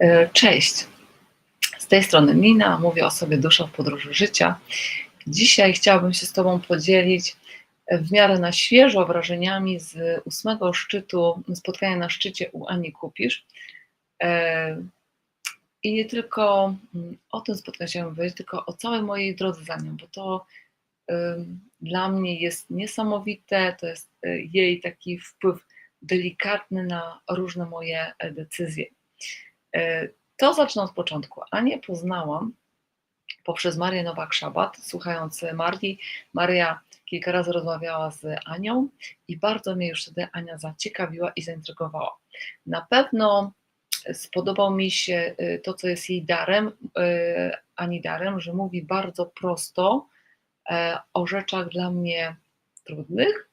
E, cześć. Z tej strony Nina, mówię o sobie duszą w podróży życia. Dzisiaj chciałabym się z Tobą podzielić w miarę na świeżo wrażeniami z ósmego szczytu, spotkania na szczycie u Ani Kupisz. E, I nie tylko mm, o tym spotkaniu chciałabym powiedzieć, tylko o całej mojej drodze za nią, bo to dla mnie jest niesamowite, to jest e, jej taki wpływ delikatny na różne moje decyzje. E, to zacznę od początku. Anię poznałam poprzez Marię Nowak-Szabat, słuchając Marii. Maria kilka razy rozmawiała z Anią i bardzo mnie już wtedy Ania zaciekawiła i zaintrygowała. Na pewno spodobał mi się e, to, co jest jej darem, e, Ani darem, że mówi bardzo prosto o rzeczach dla mnie trudnych,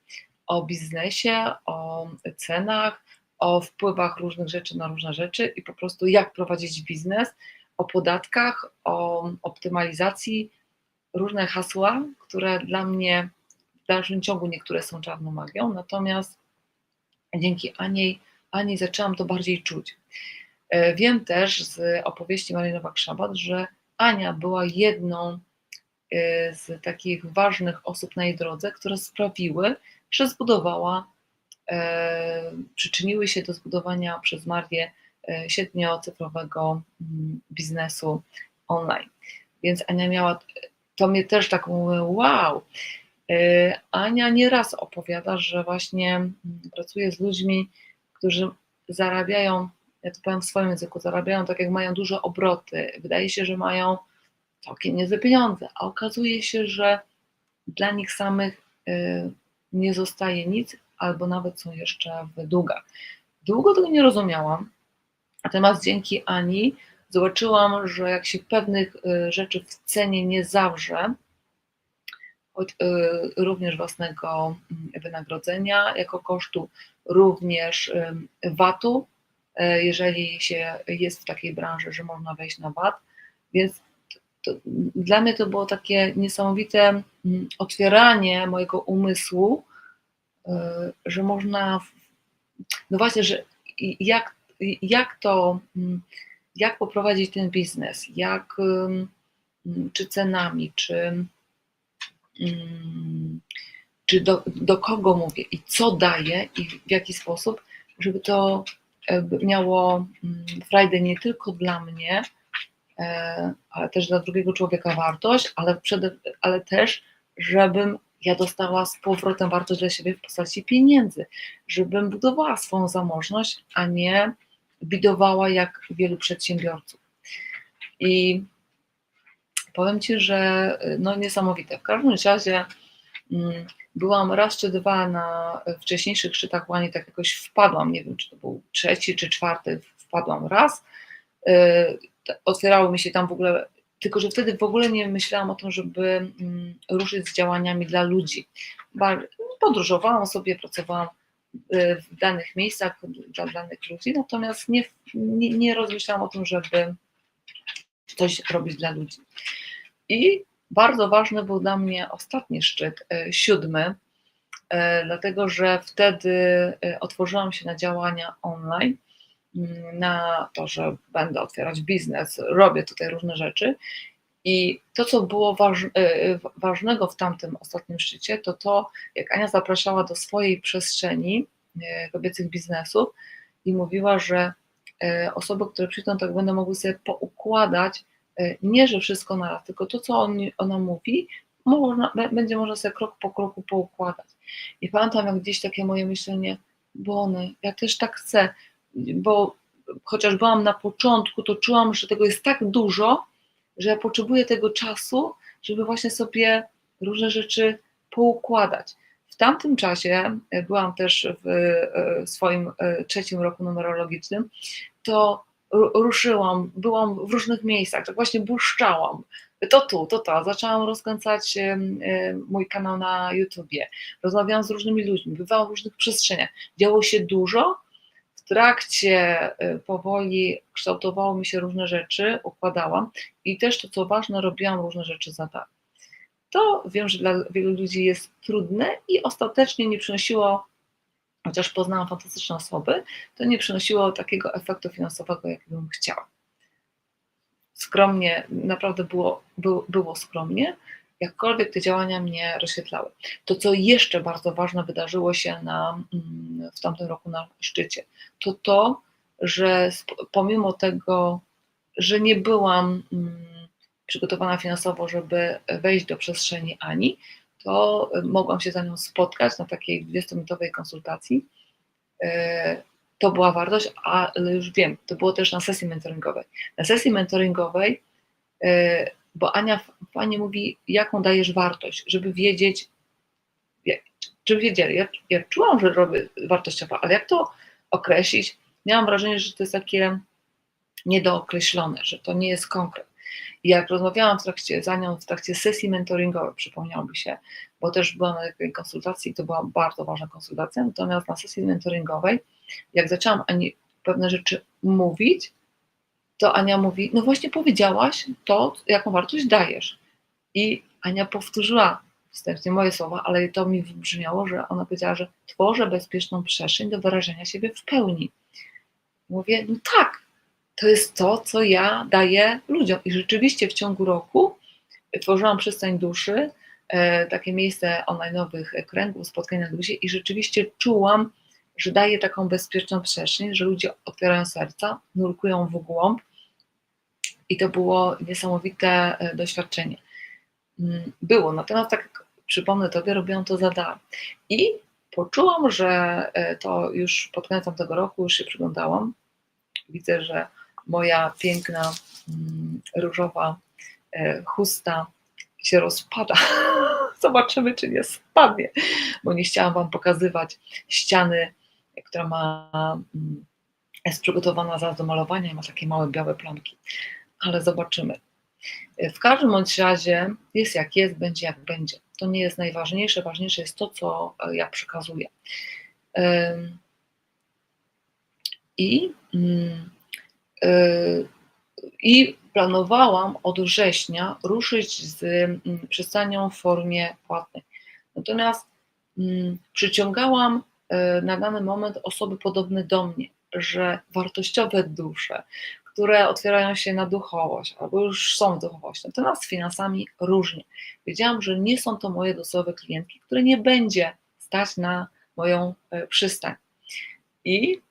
o biznesie, o cenach, o wpływach różnych rzeczy na różne rzeczy i po prostu jak prowadzić biznes, o podatkach, o optymalizacji, różne hasła, które dla mnie w dalszym ciągu niektóre są czarną magią, natomiast dzięki Ani, Ani zaczęłam to bardziej czuć. E, wiem też z opowieści Marii Nowak-Szabat, że Ania była jedną e, z takich ważnych osób na jej drodze, które sprawiły, że zbudowała przyczyniły się do zbudowania przez Marię e, siedmiocyfrowego mm, biznesu online. Więc Ania miała, to mnie też tak mówię, wow. E, Ania nieraz opowiada, że właśnie mm, pracuje z ludźmi, którzy zarabiają, ja to powiem w swoim języku, zarabiają tak jak mają duże obroty. Wydaje się, że mają całkiem niezłe pieniądze, a okazuje się, że dla nich samych nie zostaje nic, albo nawet są jeszcze w długach. Długo tego nie rozumiałam, natomiast dzięki Ani zobaczyłam, że jak się pewnych y, rzeczy w cenie nie zawrze, choć y, również własnego mm, wynagrodzenia, jako kosztu również VAT-u, y, jeżeli się jest w takiej branży, że można wejść na VAT. Więc to, dla mnie to było takie niesamowite mm, otwieranie mojego umysłu że można, no właśnie, że jak, jak to, mm, jak poprowadzić ten biznes, jak, mm, czy cenami, czy, mm, czy do, do kogo mówię i co daję i w jaki sposób, żeby to e, miało frajdę nie tylko dla mnie, e, ale też dla drugiego człowieka wartość, ale, przede, ale też, żebym ja dostała z powrotem wartość dla siebie w postaci pieniędzy, żebym budowała swoją zamożność, a nie bidowała jak wielu przedsiębiorców. I powiem Ci, że no niesamowite. W każdym razie mm, byłam raz czy dwa na wcześniejszych szczytach łani, tak jakoś wpadłam, nie wiem czy to był trzeci czy czwarty, wpadłam raz. Y, otwierały mi się tam w ogóle tylko, że wtedy w ogóle nie myślałam o tym, żeby mm, ruszyć z działaniami dla ludzi. Podróżowałam sobie, pracowałam y, w danych miejscach dla danych ludzi, natomiast nie, nie, nie rozmyślałam o tym, żeby coś robić dla ludzi. I bardzo ważny był dla mnie ostatni szczyt, y, siódmy, y, dlatego że wtedy otworzyłam się na działania online na to, że będę otwierać biznes, robię tutaj różne rzeczy. I to, co było waż, e, ważnego w tamtym ostatnim szczycie, to to, jak Ania zapraszała do swojej przestrzeni e, kobiecych biznesów i mówiła, że e, osoby, które przyjdą, tak będą mogły sobie poukładać, nie że wszystko na raz, tylko to, co on, ona mówi, można, będzie można sobie krok po kroku poukładać. I pamiętam, jak gdzieś takie moje myślenie, Bony, ja też tak chcę, bo chociaż byłam na początku, to czułam, że tego jest tak dużo, że ja potrzebuję tego czasu, żeby właśnie sobie różne rzeczy poukładać. W tamtym czasie e, byłam też w e, swoim e, trzecim roku numerologicznym, to ruszyłam, byłam w różnych miejscach, tak właśnie błyszczałam. To tu, to to. Zaczęłam rozkręcać mój kanał na YouTubie. Rozmawiałam z różnymi ludźmi, bywałam w różnych przestrzeniach. Działo się dużo, trakcie y, powoli kształtowało mi się różne rzeczy, układałam i też to, co ważne, robiłam różne rzeczy za darmo. To wiem, że dla wielu ludzi jest trudne i ostatecznie nie przynosiło, chociaż poznałam fantastyczne osoby, to nie przynosiło takiego efektu finansowego, jaki bym chciała. skromnie, naprawdę było, było, było skromnie, jakkolwiek te działania mnie rozświetlały. To, co jeszcze bardzo ważne wydarzyło się na, mm, w tamtym roku na szczycie, to to, że pomimo tego, że nie byłam mm, przygotowana finansowo, żeby wejść do przestrzeni Ani, to mogłam się za nią spotkać na takiej 20-minutowej konsultacji. E, to była wartość, ale już wiem, to było też na sesji mentoringowej. Na sesji mentoringowej, e, bo Ania fajnie mówi, jaką dajesz wartość, żeby wiedzieć, żeby wiedzieli. Ja, ja czułam, że robię wartościowo, ale jak to określić? Miałam wrażenie, że to jest takie niedookreślone, że to nie jest konkret. I jak rozmawiałam w trakcie, za nią w trakcie sesji mentoringowej, przypomniałoby się, bo też byłam na takiej konsultacji, to była bardzo ważna konsultacja, natomiast na sesji mentoringowej, jak zaczęłam Ani pewne rzeczy mówić, to Ania mówi, no właśnie powiedziałaś to, jaką wartość dajesz. I Ania powtórzyła wstępnie moje słowa, ale to mi wybrzmiało, że ona powiedziała, że tworzę bezpieczną przestrzeń do wyrażenia siebie w pełni. Mówię, no tak, to jest to, co ja daję ludziom. I rzeczywiście w ciągu roku tworzyłam przystań duszy, e, takie miejsce online'owych kręgów, spotkań na dusie i rzeczywiście czułam, że daję taką bezpieczną przestrzeń, że ludzie otwierają serca, nurkują w głąb i to było niesamowite e, doświadczenie. Mm, było, natomiast tak jak przypomnę Tobie, robiłam to za darmo. I poczułam, że e, to już pod koniec tego roku już się przyglądałam. Widzę, że moja piękna mm, różowa e, chusta się rozpada. Zobaczymy, czy nie spadnie, bo nie chciałam Wam pokazywać ściany, która ma, mm, jest przygotowana zaraz do malowania i ma takie małe białe plamki, ale zobaczymy. W każdym bądź razie jest jak jest, będzie jak będzie. To nie jest najważniejsze, ważniejsze jest to, co ja przekazuję. I mm, i planowałam od września ruszyć z mm, przystanią w formie płatnej. Natomiast przyciągałam na dany moment osoby podobne do mnie, że wartościowe dusze, które otwierają się na duchowość albo już są w duchowości. Natomiast z finansami różnie. Wiedziałam, że nie są to moje docelowe klientki, które nie będzie stać na moją e, przystań. I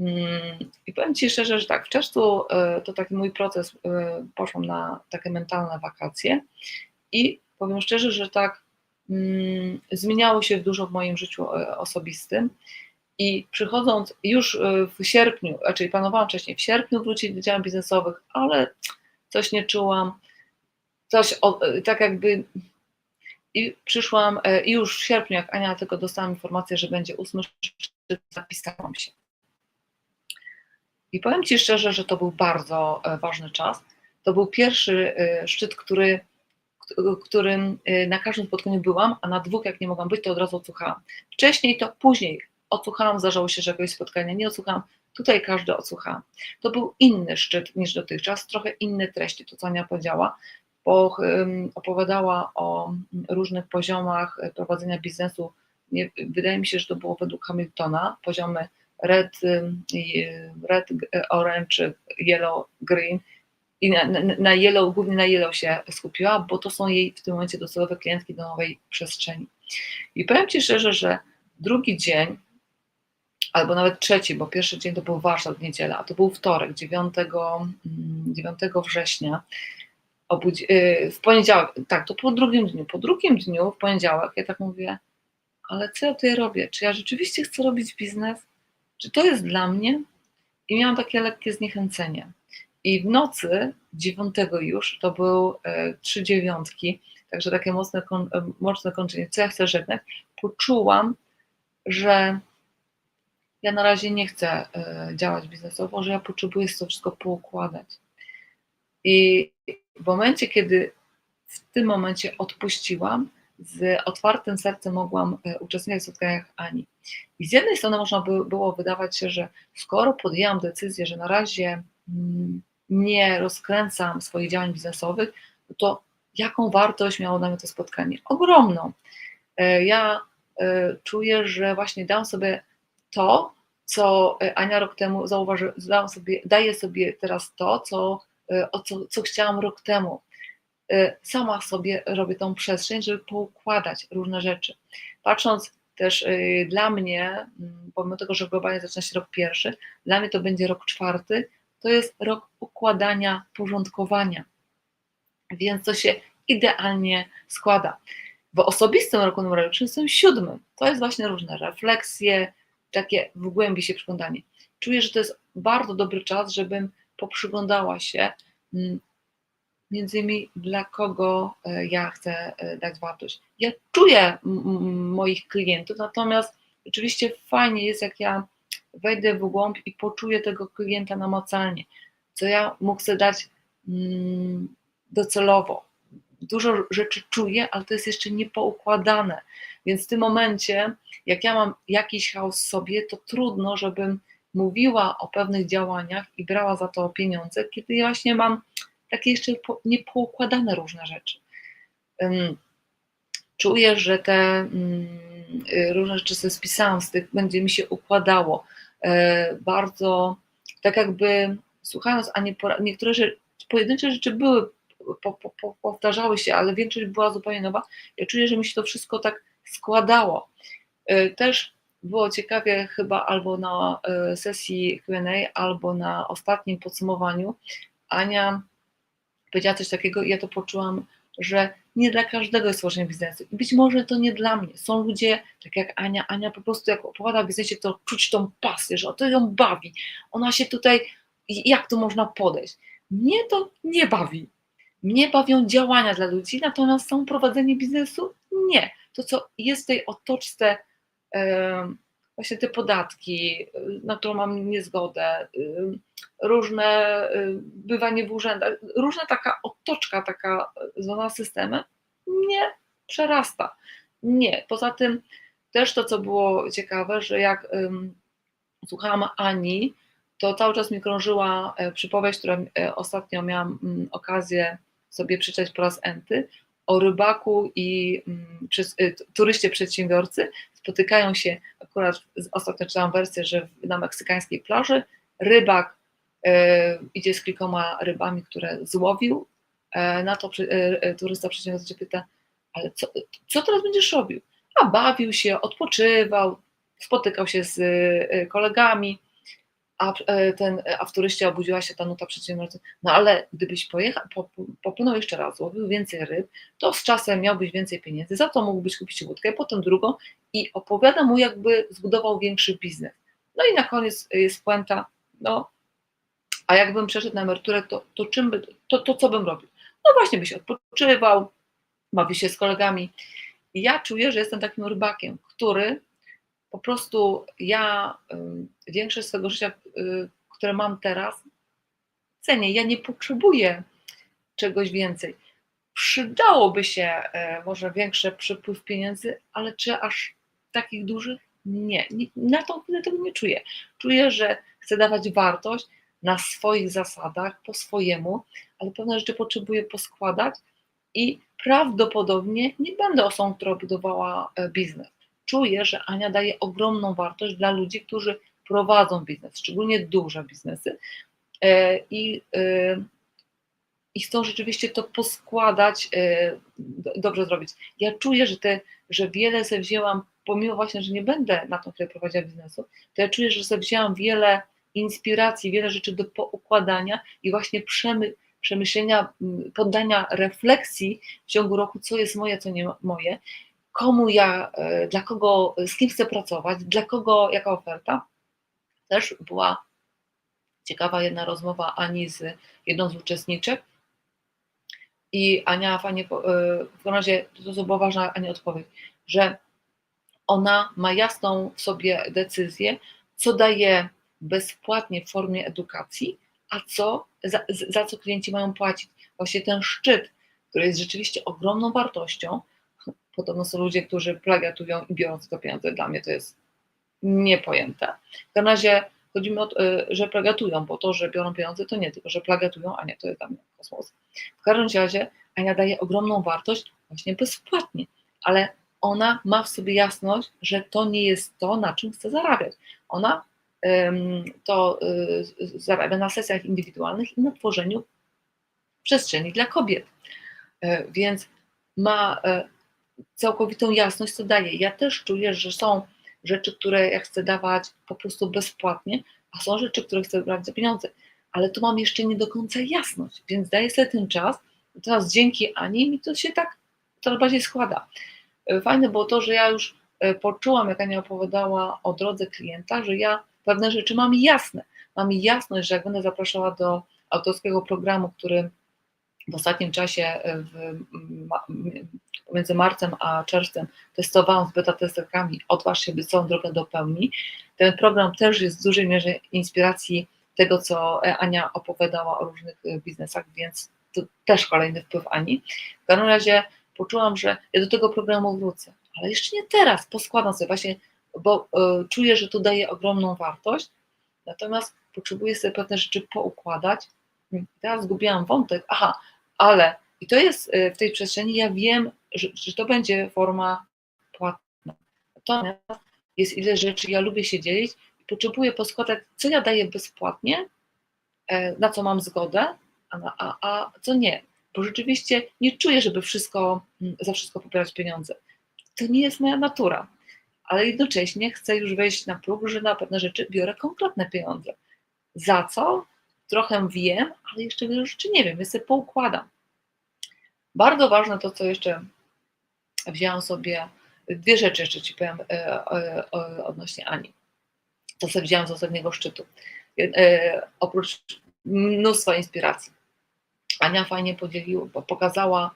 Mm, I powiem Ci szczerze, że tak, w czerwcu e, to taki mój proces, poszłam na takie mentalne wakacje i powiem szczerze, że tak zmieniało się dużo w moim życiu e, osobistym i przychodząc już w sierpniu, czyli planowałam wcześniej w sierpniu wrócić do działań biznesowych, ale coś nie czułam, coś tak jakby i przyszłam i już w sierpniu, jak Ania tylko dostałam informację, że będzie ósmy szczyt, zapisałam się. I powiem Ci szczerze, że to był bardzo e, ważny czas. To był pierwszy e, szczyt, który, którym e, na każdym spotkaniu byłam, a na dwóch, jak nie mogłam być, to od razu odsłuchałam. Wcześniej to później odsłuchałam, zdarzało się, że jakiegoś spotkania nie odsłuchałam. Tutaj każdy odsłuchałam. To był inny szczyt niż dotychczas, trochę inne treści, to co Ania powiedziała, bo opowiadała o różnych poziomach prowadzenia biznesu. Wydaje mi się, że to było według Hamiltona, poziomy red, red orange, yellow, green. I na, na, na yellow, głównie na yellow się skupiła, bo to są jej w tym momencie docelowe klientki do nowej przestrzeni. I powiem Ci szczerze, że drugi dzień, albo nawet trzeci, bo pierwszy dzień to był warsztat niedziela, a to był wtorek, 9, 9 mm, września, obudzi, y, w poniedziałek, tak, to po drugim dniu. Po drugim dniu, w poniedziałek, ja tak mówię, ale co ja tutaj robię? Czy ja rzeczywiście chcę robić biznes? czy to jest dla mnie? I miałam takie lekkie zniechęcenie. I w nocy dziewiątego już, to był e, trzy dziewiątki, także takie mocne, e, mocne kończenie, co ja chcę żegnać, poczułam, że ja na razie nie chcę e, działać biznesowo, że ja potrzebuję to wszystko poukładać. I w momencie, kiedy w tym momencie odpuściłam, z otwartym sercem mogłam uczestniczyć w spotkaniach Ani. I z jednej strony można by było wydawać się, że skoro podjęłam decyzję, że na razie mm, nie rozkręcam swoich działań biznesowych, to jaką wartość miało dla mnie to spotkanie? Ogromną. E, ja e, czuję, że właśnie dam sobie to, co Ania rok temu zauważyła, sobie, daję sobie teraz to, co o co, co chciałam rok temu. Sama sobie robię tą przestrzeń, żeby poukładać różne rzeczy. Patrząc też dla mnie, pomimo tego, że globalnie zaczyna się rok pierwszy, dla mnie to będzie rok czwarty, to jest rok układania, porządkowania. Więc to się idealnie składa. W osobistym roku numerologicznym jestem siódmym. To jest właśnie różne refleksje, takie w głębi się przyglądanie. Czuję, że to jest bardzo dobry czas, żebym poprzyglądała się mm, między innymi dla kogo e, ja chcę e, dać wartość. Ja czuję moich klientów, natomiast oczywiście fajnie jest, jak ja wejdę w głąb i poczuję tego klienta namacalnie, co ja mu chcę dać mm, docelowo. Dużo rzeczy czuję, ale to jest jeszcze niepoukładane. Więc w tym momencie, jak ja mam jakiś chaos w sobie, to trudno, żebym mówiła o pewnych działaniach i brała za to pieniądze, kiedy ja właśnie mam takie jeszcze po- niepoukładane różne rzeczy. Czuję, że te mm, różne rzeczy sobie spisałam, z tych będzie mi się układało. E, Bardzo tak jakby słuchając, a nie pora- niektóre rzeczy, pojedyncze rzeczy były, po, po, po, powtarzały się, ale większość była zupełnie nowa. Ja czuję, że mi się to wszystko tak składało. E, Też było ciekawie chyba albo na sesji Q&A, albo na ostatnim podsumowaniu. Ania powiedziała coś takiego i ja to poczułam, że nie dla każdego jest tworzenie biznesu. I być może to nie dla mnie. Są ludzie, tak jak Ania, Ania po prostu jak opowiada o biznesie, to czuć tą pasję, że to ją bawi. Ona się tutaj, jak to można podejść? Mnie to nie bawi. Mnie bawią działania dla ludzi, natomiast samo prowadzenie biznesu nie. To, co jest w tej otoczce, em, właśnie te podatki, y, na którą mam niezgodę, y, różne y, bywanie w urzędach, różna taka otoczka, taka zwana systemem, mnie przerasta. Nie. Poza tym też to, co było ciekawe, że jak słuchałam Ani, to cały czas mi krążyła e, przypowieść, którą e, ostatnio miałam mm, okazję sobie przeczytać po raz enty, o rybaku i mm, t- turyście przedsiębiorcy spotykają się, akurat ostatnio czytałam wersję, że na meksykańskiej plaży rybak e, idzie z kilkoma rybami, które złowił, e, na to e, turysta przedsiębiorca się pyta, ale co, co teraz będziesz robił? A bawił się, odpoczywał, spotykał się z kolegami, a, e, ten, a w turyście obudziła się ta nuta przedsiębiorcy. No ale gdybyś pojechał, pop- popłynął jeszcze raz, złowił więcej ryb, to z czasem miałbyś więcej pieniędzy, za to mógłbyś kupić łódkę, potem drugą i opowiada mu, jakby zbudował większy biznes. No i na koniec jest puenta, no a jakbym przeszedł na emeryturę, to, to czym by, to, to co bym robił? No właśnie byś odpoczywał, bawił się z kolegami. Ja czuję, że jestem takim rybakiem, który po prostu ja większość swojego życia, y, które mam teraz, cenię. Ja nie potrzebuję czegoś więcej. Przydałoby się e, może większy przypływ pieniędzy, ale czy aż takich dużych? Nie. na to na tego nie czuję. Czuję, że chcę dawać wartość na swoich zasadach, po swojemu, ale pewne rzeczy potrzebuję poskładać i prawdopodobnie nie będę osobą, która budowała e, biznes. Czuję, że Ania daje ogromną wartość dla ludzi, którzy prowadzą biznes, szczególnie duże biznesy e, i, e, i chcą rzeczywiście to poskładać, e, do- dobrze zrobić. Ja czuję, że, te, że wiele sobie wzięłam, pomimo właśnie, że nie będę na tą chwilę prowadziła biznesu, to ja czuję, że sobie wzięłam wiele inspiracji, wiele rzeczy do poukładania i właśnie przemy, przemyślenia, poddania refleksji w ciągu roku, co jest moje, co nie moje, komu ja, e, dla kogo, z kim chcę pracować, dla kogo, jaka oferta. Też była ciekawa jedna rozmowa Ani z jedną z uczestniczek i Ania fajnie, e, w każdym razie to, była ważna Ania odpowiedź, że ona ma jasną w sobie decyzję, co daje bezpłatnie w formie edukacji, a co, za, za co klienci mają płacić. Właśnie ten szczyt, który jest rzeczywiście ogromną wartością, podobno są ludzie, którzy plagiatują i biorą to pieniądze, dla mnie to jest niepojęte. W każdym razie chodzi mi o to, y, że plagiatują, bo to, że biorą pieniądze, to nie, tylko że plagiatują, a nie, to jest dla mnie kosmos. W każdym razie Ania daje ogromną wartość właśnie bezpłatnie, ale ona ma w sobie jasność, że to nie jest to, na czym chce zarabiać. Ona to y, zarabia na sesjach indywidualnych i na tworzeniu przestrzeni dla kobiet. E, więc ma całkowitą jasność, co daje. Ja też czuję, że są rzeczy, które ja chcę dawać po prostu bezpłatnie, a są rzeczy, które chcę brać za pieniądze. Ale tu mam jeszcze nie do końca jasność, więc daję sobie ten czas. Teraz dzięki Ani mi to się tak coraz bardziej składa. E, fajne było to, że ja już poczułam, jak Ania opowiadała o drodze klienta, że ja pewne rzeczy mam jasne. Mam jasność, że jak będę zapraszała do autorskiego programu, który w ostatnim czasie e, w, między marcem a czerwcem testowałam z beta testerkami Odważ się, by całą drogę do pełni. Ten program też jest w dużej mierze inspiracji tego, co Ania opowiadała o różnych e, biznesach, więc to też kolejny wpływ Ani. W każdym razie poczułam, że ja do tego programu wrócę, ale jeszcze nie teraz, poskładam sobie właśnie, bo y, czuję, że to daje ogromną wartość, natomiast potrzebuję sobie pewne rzeczy poukładać. Teraz zgubiłam wątek, aha, ale i to jest y, w tej przestrzeni, ja wiem, że, że to będzie forma płatna. Natomiast jest ile rzeczy, ja lubię się dzielić i potrzebuję poskładać, co ja daję bezpłatnie, e, na co mam zgodę, a, a, a co nie. Bo rzeczywiście nie czuję, żeby wszystko, mm, za wszystko popierać pieniądze. To nie jest moja natura. Ale jednocześnie chcę już wejść na próg, że na pewne rzeczy biorę konkretne pieniądze. Za co? trochę wiem, ale jeszcze wiele rzeczy nie wiem, więc sobie poukładam. Bardzo ważne to, co jeszcze wzięłam sobie, dwie rzeczy jeszcze Ci powiem e, e, odnośnie Ani. To sobie wzięłam z ostatniego szczytu. E, oprócz mnóstwa inspiracji. Ania fajnie podzieliła, pokazała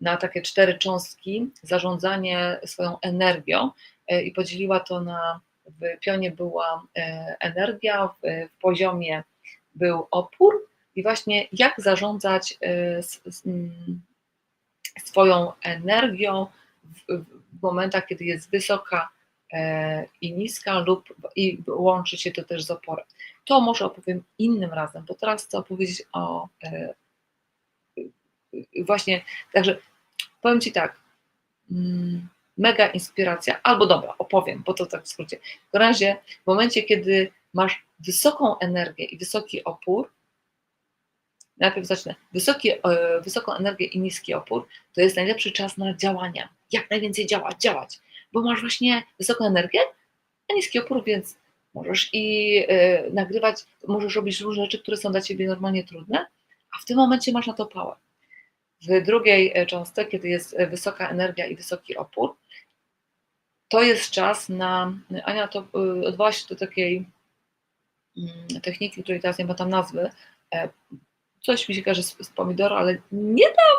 na takie cztery cząstki zarządzanie swoją energią i podzieliła to na, w pionie była energia, w, poziomie był opór i właśnie jak zarządzać swoją energią w, momentach, kiedy jest wysoka e, i niska lub i łączy się to też z oporem. To może opowiem innym razem, bo teraz chcę opowiedzieć o e, właśnie, także powiem Ci tak, mm, mega inspiracja, albo dobra, opowiem, bo to tak w skrócie. W razie w momencie, kiedy masz wysoką energię i wysoki opór, najpierw zacznę, wysoki, e, wysoką energię i niski opór, to jest najlepszy czas na działania. Jak najwięcej działać, działać, bo masz właśnie wysoką energię, a niski opór, więc możesz i y, nagrywać, możesz robić różne rzeczy, które są dla ciebie normalnie trudne, a w tym momencie masz na to pałę. W drugiej cząstce, kiedy jest wysoka energia i wysoki opór, to jest czas na, Ania to y, odwoła się do takiej Mm, techniki, której teraz nie pamiętam nazwy, e, coś mi się każe z, z pomidoru, ale nie tam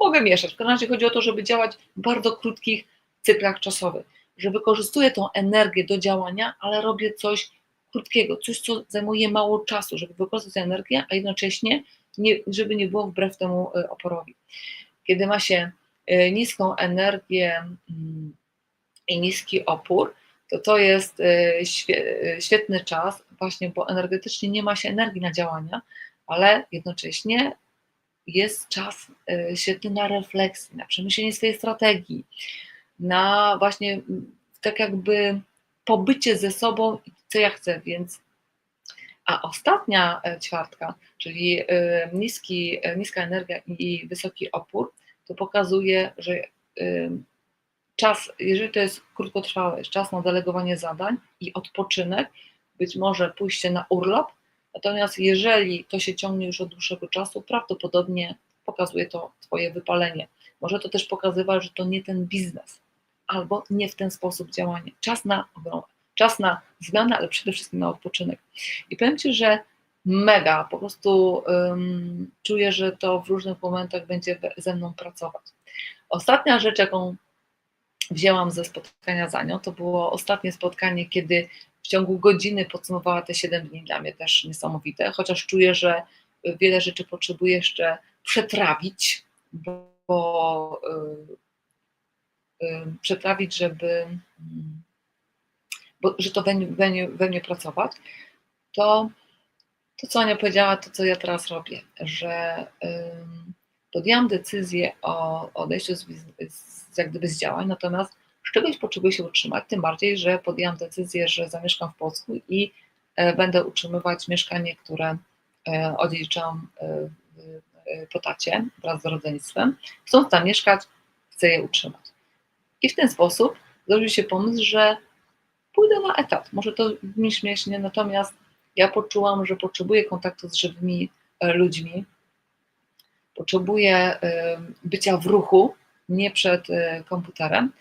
mogę mieszać. W każdym razie chodzi o to, żeby działać w bardzo krótkich cyklach czasowych, że wykorzystuję tą energię do działania, ale robię coś krótkiego, coś, co zajmuje mało czasu, żeby wykorzystać energię, a jednocześnie nie, żeby nie było wbrew temu e, oporowi. Kiedy ma się e, niską energię mm, i niski opór, to to jest świetny czas, właśnie, bo energetycznie nie ma się energii na działania, ale jednocześnie jest czas e, świetny na refleksję, na przemyślenie swojej strategii, na właśnie tak jakby pobycie ze sobą, co ja chcę, więc a ostatnia e, ćwiartka, czyli e, niski, niska energia i wysoki opór, to pokazuje, że czas, jeżeli to jest krótkotrwałe, jest czas na delegowanie zadań i odpoczynek, być może pójście na urlop, natomiast jeżeli to się ciągnie już od dłuższego czasu, prawdopodobnie pokazuje to Twoje wypalenie. Może to też pokazywać, że to nie ten biznes, albo nie w ten sposób działanie. Czas na czas na zmianę, ale przede wszystkim na odpoczynek. I powiem Ci, że mega, po prostu um, czuję, że to w różnych momentach będzie ze mną pracować. Ostatnia rzecz, jaką wzięłam ze spotkania za nią, to było ostatnie spotkanie, kiedy w ciągu godziny podsumowała te 7 dni, dla mnie też niesamowite, chociaż czuję, że wiele rzeczy potrzebuję jeszcze przetrawić, bo yy, yy, przetrawić, żeby, yy, bo, że to we we, we mnie pracować, to to, co Ania powiedziała, to co ja teraz robię, że podjęłam decyzję o odejściu z, z, jak gdyby z działań, natomiast czegoś potrzebuję się utrzymać, tym bardziej, że podjęłam decyzję, że zamieszkam w Polsku i e, będę utrzymywać mieszkanie, które e, odziedziczam e, po tacie wraz z rodzeństwem, chcąc tam mieszkać, chce je utrzymać. I w ten sposób zrodził się pomysł, że pójdę na etat. Może to brzmi śmiesznie, natomiast ja poczułam, że potrzebuję kontaktu z żywymi ludźmi, potrzebuję bycia w ruchu, nie przed komputerem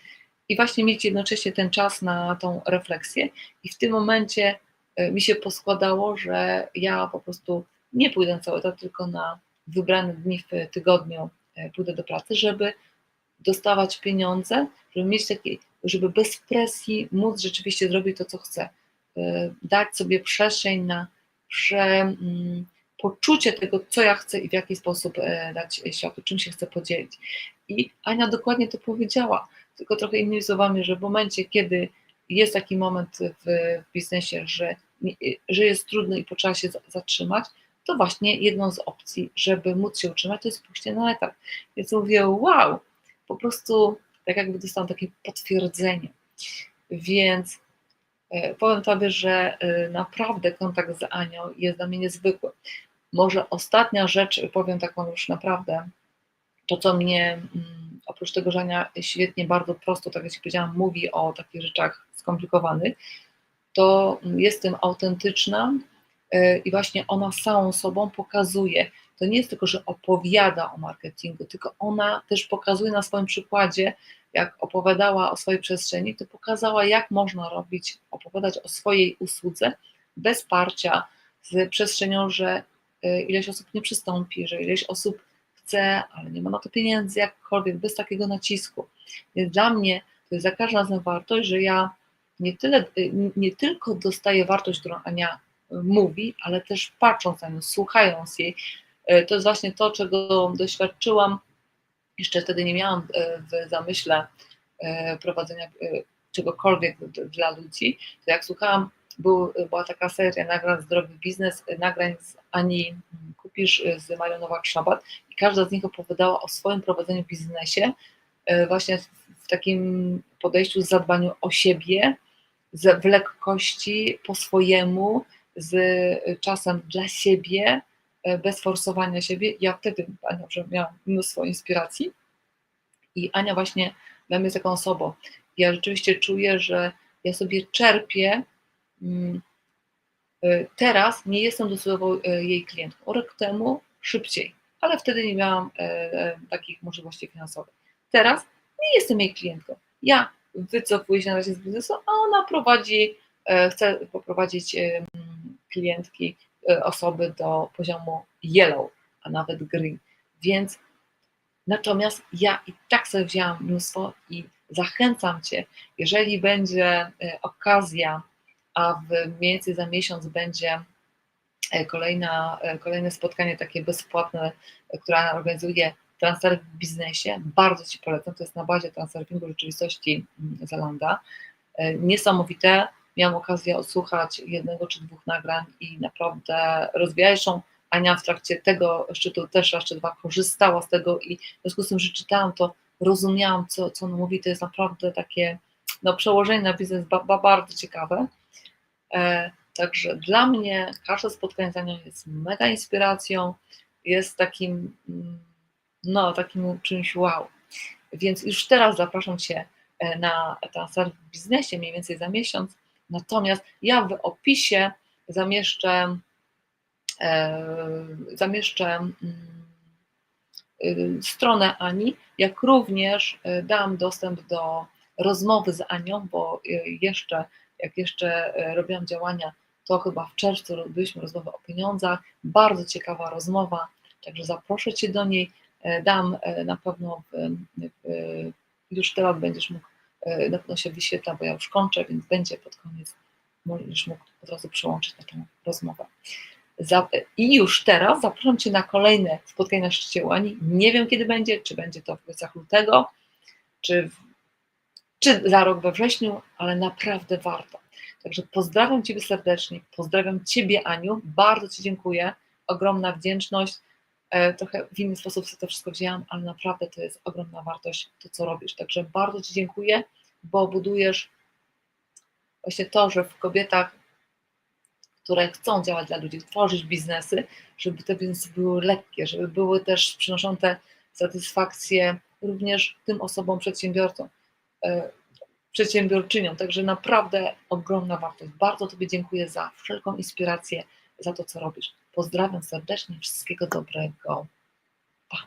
i właśnie mieć jednocześnie ten czas na tą refleksję. I w tym momencie mi się poskładało, że ja po prostu nie pójdę cały etat, tylko na wybrane dni w tygodniu pójdę do pracy, żeby dostawać pieniądze, żeby mieć takie, żeby bez presji móc rzeczywiście zrobić to, co chcę. Dać sobie przestrzeń na prze, mm, poczucie tego, co ja chcę i w jaki sposób dać światu, czym się chcę podzielić. I Ania dokładnie to powiedziała, tylko trochę innymi że w momencie, kiedy jest taki moment w, biznesie, że, że jest trudno i potrzeba się zatrzymać, to właśnie jedną z opcji, żeby móc się utrzymać, to jest pójście na etat. Więc mówię, wow, po prostu tak jakby dostałam takie potwierdzenie. Więc e, powiem Tobie, że e, naprawdę kontakt z Anią jest dla mnie niezwykły. Może ostatnia rzecz, powiem taką już naprawdę, to co mnie, mm, oprócz tego, że Ania świetnie, bardzo prosto, tak jak Ci powiedziałam, mówi o takich rzeczach skomplikowanych, to jestem autentyczna e, i właśnie ona samą sobą pokazuje, to nie jest tylko, że opowiada o marketingu, tylko ona też pokazuje na swoim przykładzie, jak opowiadała o swojej przestrzeni, to pokazała, jak można robić, opowiadać o swojej usłudze bez parcia z przestrzenią, że y, ileś osób nie przystąpi, że ileś osób chce, ale nie ma na to pieniędzy, jakkolwiek, bez takiego nacisku. Więc dla mnie to jest za każdym razem wartość, że ja nie, tyle, y, nie tylko dostaję wartość, którą Ania mówi, ale też patrząc na nią, słuchając jej, y, to jest właśnie to, czego doświadczyłam. Jeszcze wtedy nie miałam e, w zamyśle prowadzenia czegokolwiek dla ludzi, to jak słuchałam, był, była taka seria nagrań Zdrowy Biznes, nagrań z Ani Kupisz z Marią Nowak-Szabat i każda z nich opowiadała o swoim prowadzeniu biznesie właśnie w takim podejściu zadbaniu o siebie, w lekkości, po swojemu, z czasem dla siebie, bez forsowania siebie. Ja wtedy, Ania, że miałam mnóstwo inspiracji i Ania właśnie dla mnie jest taką osobą. Ja rzeczywiście czuję, że ja sobie czerpię. E, teraz nie jestem docelowo e, jej klientką. Rok temu szybciej, ale wtedy nie miałam takich możliwości finansowych. Teraz nie jestem jej klientką. Ja wycofuję się na razie z biznesu, a ona prowadzi, chce poprowadzić klientki osoby do poziomu yellow, a nawet green. Więc natomiast ja i tak sobie wzięłam mnóstwo i zachęcam Cię, jeżeli będzie okazja, a w mniej więcej za miesiąc będzie e, kolejna, kolejne spotkanie takie bezpłatne, które organizuje transfer w biznesie, bardzo Ci polecam, to jest na bazie transferingu rzeczywistości mm, Zalanda. Niesamowite, miałam okazję odsłuchać jednego czy dwóch nagrań i naprawdę rozwijają. Ania w trakcie tego szczytu też raz czy dwa korzystała z tego i w związku z tym, że czytałam to, rozumiałam, co, co on mówi, to jest naprawdę takie no, przełożenie na biznes ba, ba, bardzo ciekawe. E, także dla mnie każde spotkanie z Anią jest mega inspiracją, jest takim, mm, no, takim czymś wow. Więc już teraz zapraszam Cię e, na transfer w biznesie, mniej więcej za miesiąc. Natomiast ja w opisie zamieszczę, e, zamieszczę mm, y, stronę Ani, jak również dam dostęp do rozmowy z Anią, bo jeszcze, jak jeszcze robiłam działania, to chyba w czerwcu robiliśmy rozmowę o pieniądzach, bardzo ciekawa rozmowa, także zaproszę Cię do niej, dam na pewno, już teraz będziesz mógł E, na pewno się wyświetla, bo ja już kończę, więc będzie pod koniec, możesz mógł od razu przyłączyć na tę rozmowę. I już teraz zapraszam Cię na kolejne spotkanie na szczycie Łani. Nie wiem kiedy będzie, czy będzie to w okolicach lutego, czy, w, czy za rok we wrześniu, ale naprawdę warto. Także pozdrawiam Ciebie serdecznie, pozdrawiam Ciebie Aniu, bardzo Ci dziękuję, ogromna wdzięczność E, trochę w inny sposób sobie to wszystko wzięłam, ale naprawdę to jest ogromna wartość, to co robisz. Także bardzo Ci dziękuję, bo budujesz właśnie to, że w kobietach, które chcą działać dla ludzi, tworzyć biznesy, żeby te biznesy były lekkie, żeby były też przynoszące satysfakcję również tym osobom, przedsiębiorcom, e, przedsiębiorczyniom. Także naprawdę ogromna wartość. Bardzo Tobie dziękuję za wszelką inspirację, za to, co robisz. Pozdrawiam serdecznie, wszystkiego dobrego. Pa.